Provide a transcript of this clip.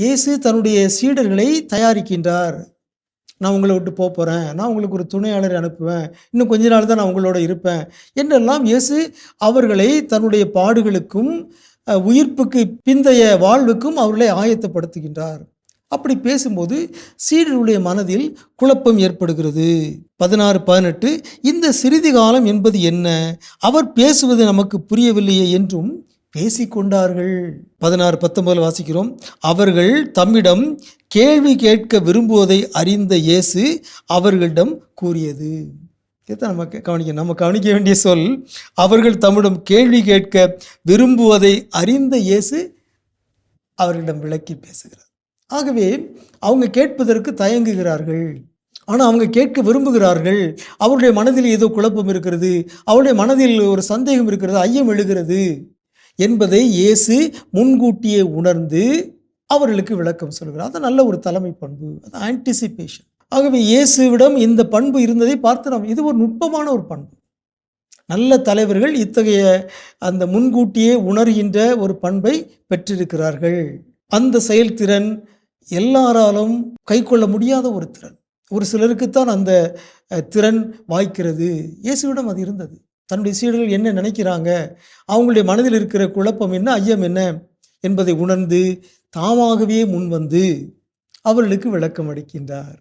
இயேசு தன்னுடைய சீடர்களை தயாரிக்கின்றார். நான் உங்களை விட்டு போக போகிறேன் நான் உங்களுக்கு ஒரு துணையாளரை அனுப்புவேன். இன்னும் கொஞ்ச நாள் தான் நான் உங்களோட இருப்பேன் என்றெல்லாம் இயேசு அவர்களை தன்னுடைய பாடுகளுக்கும் உயிர்ப்புக்கு பிந்தைய வாழ்வுக்கும் அவர்களை ஆயத்தப்படுத்துகின்றார். அப்படி பேசும்போது சீடருடைய மனதில் குழப்பம் ஏற்படுகிறது. பதினாறு பதினெட்டு இந்த சிறிது காலம் என்பது என்ன? அவர் பேசுவது நமக்கு புரியவில்லையே என்றும் பேசிக்கொண்டார்கள். பதினாறு பத்தொன்பதில் வாசிக்கிறோம். அவர்கள் தம்மிடம் கேள்வி கேட்க விரும்புவதை அறிந்த இயேசு அவர்களிடம் கூறியது. இதுதான் நம்ம கவனிக்க நம்ம கவனிக்க வேண்டிய சொல் அவர்கள் தம்மிடம் கேள்வி கேட்க விரும்புவதை அறிந்த இயேசு அவர்களிடம் விளக்கி பேசுகிறார். ஆகவே அவங்க கேட்பதற்கு தயங்குகிறார்கள். ஆனால் அவங்க கேட்க விரும்புகிறார்கள். அவருடைய மனதில் ஏதோ குழப்பம் இருக்கிறது. அவருடைய மனதில் ஒரு சந்தேகம் இருக்கிறது. ஐயம் எழுகிறது. என்பதை இயேசு முன்கூட்டியே உணர்ந்து அவர்களுக்கு விளக்கம் சொல்கிறார். அது நல்ல ஒரு தலைமை பண்பு அது ஆன்டிசிபேஷன் ஆகவே இயேசுவிடம் இந்த பண்பு இருந்ததை பார்த்து நாம் இது ஒரு நுட்பமான ஒரு பண்பு. நல்ல தலைவர்கள் இத்தகைய அந்த முன்கூட்டியே உணர்கின்ற ஒரு பண்பை பெற்றிருக்கிறார்கள். அந்த செயல்திறன் எல்லாராலும் கைக்கொள்ள முடியாத ஒரு திறன். ஒரு சிலருக்குத்தான் அந்த திறன் வாய்க்கிறது. இயேசுவிடம் அது இருந்தது. தன்னுடைய சீடர்கள் என்ன நினைக்கிறாங்க? அவங்களுடைய மனதில் இருக்கிற குழப்பம் என்ன ஐயம் என்ன என்பதை உணர்ந்து தாமாகவே முன்வந்து அவர்களுக்கு விளக்கம் அளிக்கின்றார்